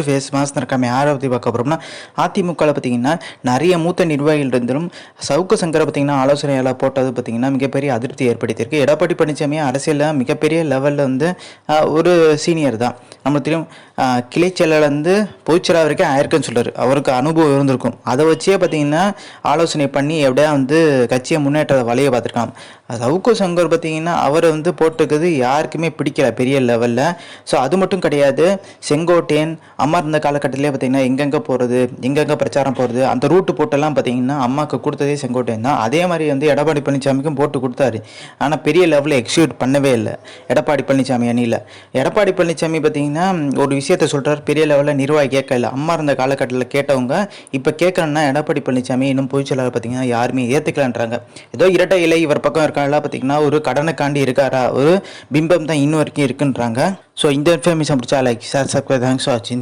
Face mass இருக்காம யாரை பற்றி பார்க்க போகிறோம்னா அதிமுகவில் பார்த்தீங்கன்னா நிறைய மூத்த நிர்வாகிகள் இருந்தும் சவுக்கு சங்கரை பார்த்தீங்கன்னா ஆலோசனையெல்லாம் போட்டது பார்த்தீங்கன்னா மிகப்பெரிய அதிருப்தி ஏற்படுத்தியிருக்கு. எடப்பாடி பழனிசாமி அரசியலில் மிகப்பெரிய லெவலில் வந்து ஒரு சீனியர் தான். நம்ம தெரியும் ஆஹ், கிளைச் வந்து பொதுச்செயலாளர் வரைக்கும் ஆயிருக்குன்னு சொல்கிறார் அவருக்கு அனுபவம் இருந்திருக்கும். அதை வச்சே பார்த்தீங்கன்னா ஆலோசனை பண்ணி எப்படியா வந்து கட்சியை முன்னேற்ற வழியை பார்த்துருக்கான் சவுக்கு சங்கர் பார்த்தீங்கன்னா அவரை வந்து போட்டுக்கிறது யாருக்குமே பிடிக்கல பெரிய லெவலில் ஸோ அது மட்டும் கிடையாது. செங்கோட்டையன் அம்மா இருந்த காலகட்டத்திலே பார்த்தீங்கன்னா எங்கெங்கே போகிறது எங்கெங்கே பிரச்சாரம் போகிறது அந்த ரூட்டு போட்டெல்லாம் பார்த்தீங்கன்னா அம்மாவுக்கு கொடுத்ததே செங்கோட்டையன் தான். அதே மாதிரி வந்து எடப்பாடி பழனிசாமிக்கும் போட்டு கொடுத்தாரு. ஆனால் பெரிய லெவலில் எக்ஸிக்யூட் பண்ணவே இல்லை. எடப்பாடி பழனிசாமி அணியில். எடப்பாடி பழனிசாமி பார்த்தீங்கன்னா ஒரு விஷயத்த சொல்கிறார் பெரிய லெவலில் நிர்வாகி கேட்கல. அம்மா இருந்த காலகட்டத்தில் கேட்டவங்க இப்போ கேட்கணுன்னா எடப்பாடி பழனிசாமி இன்னும் பொதுச்செயலாளர் பார்த்தீங்கன்னா யாருமே ஏற்றுக்கலான்றாங்க ஏதோ இரட்டை இலை இவர் பக்கம் இருக்காங்களா பார்த்தீங்கன்னா ஒரு கடனுக்காண்டி இருக்காரா? ஒரு பிம்பம் தான் இன்னும் வரைக்கும் இருக்குன்றாங்க. ஸோ இந்த இன்ஃபர்மேஷன் பிடிச்சா லைக் சார் சப்ஸ்கிரைப் தேங்க்ஸ் வாட்சிங்